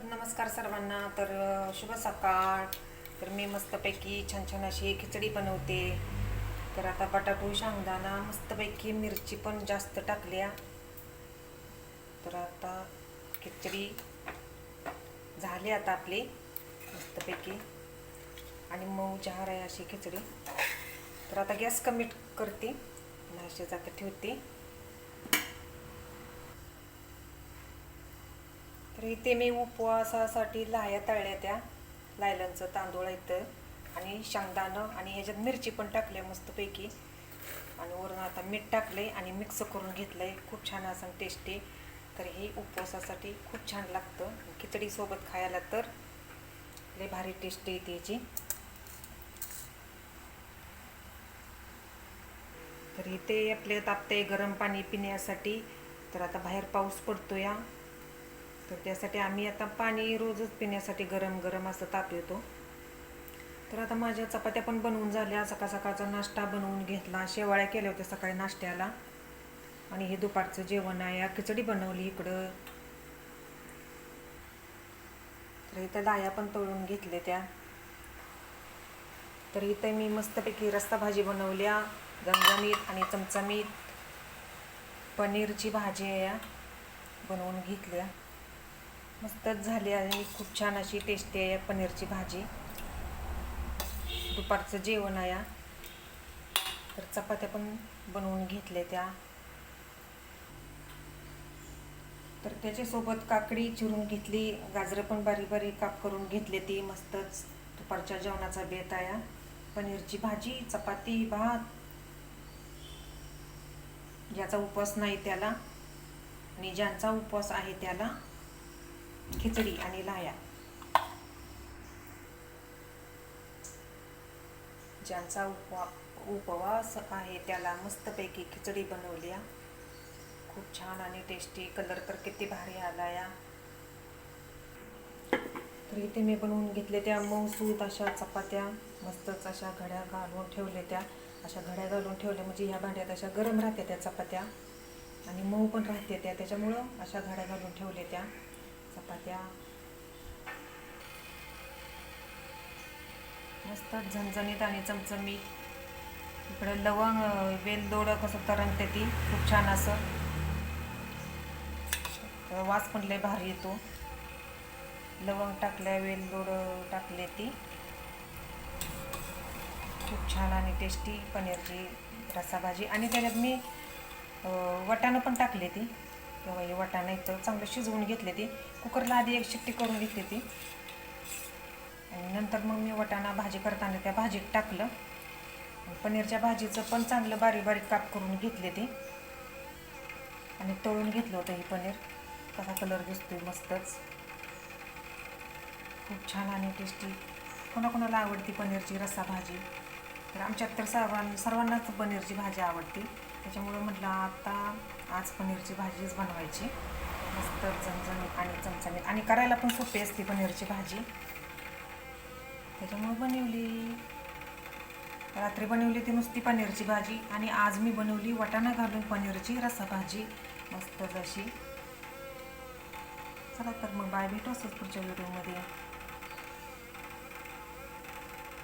तर नमस्कार सर्वांना. तर शुभ सकाळ. तर मी मस्तपैकी छान छान अशी खिचडी बनवते. तर आता बटाटू शेंगदाणा मस्तपैकी मिरची पण जास्त टाकल्या. तर आता खिचडी झाली आता आपली मस्तपैकी. आणि मऊ जहार आहे अशी खिचडी. तर आता गॅस कमी करते. अशी जागा ठेवते. तर इथे मी उपवासासाठी लाह्या तळल्या त्या. लायलनचं तांदूळ इथं. आणि शेंगदाणं आणि ह्याच्यात मिरची पण टाकल्या मस्तपैकी. आणि वरून आता मीठ टाकले आणि मिक्स करून घेतलंय. खूप छान असं टेस्टी तर हे उपवासासाठी खूप छान लागतं. खिचडीसोबत खायला तर लय भारी टेस्टी येते याची तर इथे आपले तापते गरम पाणी पिण्यासाठी तर आता बाहेर पाऊस पडतो या तर त्यासाठी आम्ही आता पाणी रोजच पिण्यासाठी गरम गरम असं ताप येतो. तर आता माझ्या चपात्या पण बनवून झाल्या. सकाळ सकाळचा नाश्ता बनवून घेतला. शेवाळ्या केल्या होत्या सकाळी नाश्त्याला. आणि हे दुपारचं जेवण आहे. खिचडी बनवली इकडं. तर इथं डाया पण तळून घेतल्या त्या. तर इथं मी मस्तपैकी रस्ता भाजी बनवल्या. झणझणीत आणि चमचमीत पनीरची भाजी आहे या. बनवून घेतल्या. मस्तच झाली आणि खूप छान अशी टेस्टी आहे पनीरची भाजी. दुपारचं जेवण आहे तर चपात्या पण बनवून घेतल्या त्या. तर त्याच्यासोबत काकडी चिरून घेतली गाजरं पण बारीक बारीक काप करून घेतले ती मस्तच. दुपारच्या जेवणाचा बेत आहे पनीरची भाजी चपाती भात. ज्याचा उपवास नाही त्याला. आणि ज्यांचा उपवास आहे त्याला. खिचडी आणि लाया. ज्यांचा उपवा उपवास आहे त्याला मस्तपैकी खिचडी बनवली खूप छान आणि टेस्टी कलर तर किती भारी आला या. तर इथे मी बनवून घेतले त्या मऊसूत अशा चपात्या. मस्तच अशा घड्या घालून ठेवल्या त्या. अशा घड्या घालून ठेवल्या म्हणजे ह्या भांड्यात अशा गरम राहत्या त्या चपात्या. आणि मऊ पण राहते त्या. त्याच्यामुळं अशा घड्या घालून ठेवल्या त्या. चपात्या. मस्त झणझणीत आणि चमचमीत. इकडं लवंग वेलदोडं कसं तरंगते ती खूप छान असं. वास पण लय भारी येतो. लवंग टाकल्या वेलदोडं टाकले ती. खूप छान आणि टेस्टी पनीरची रसाभाजी. आणि त्याच्यात मी वटाणं पण टाकले ती. तेव्हा हे वाटाणा इथं चांगलं शिजवून घेतले ते. कुकरला आधी एक शिट्टी करून घेतली ती. आणि नंतर मग मी वाटाणा भाजी करताना त्या भाजीत टाकलं. पनीरच्या भाजीचं पण चांगलं बारीक बारीक काप करून घेतले ते. आणि तळून घेतलं होतं हे पनीर. कसा कलर दिसतोय मस्तच. खूप छान आणि टेस्टी कोणाकोणाला आवडती पनीरची रस्सा भाजी? तर आमच्यात तर सर्वां सर्वांनाच पनीरची भाजी आवडते. त्याच्यामुळं म्हटलं आता आज पनीरची भाजीच बनवायची. मस्त चमचमीत आणि चमचमीत. आणि करायला पण सोपी असते पनीरची भाजी. त्याच्यामुळे बनवली. रात्री बनवली ती नुसती पनीरची भाजी आणि आज मी बनवली वटाणा घालून पनीरची रसा भाजी मस्त अशी चला तर मग बाय. भेटू असंच पुढच्या व्हिडिओमध्ये.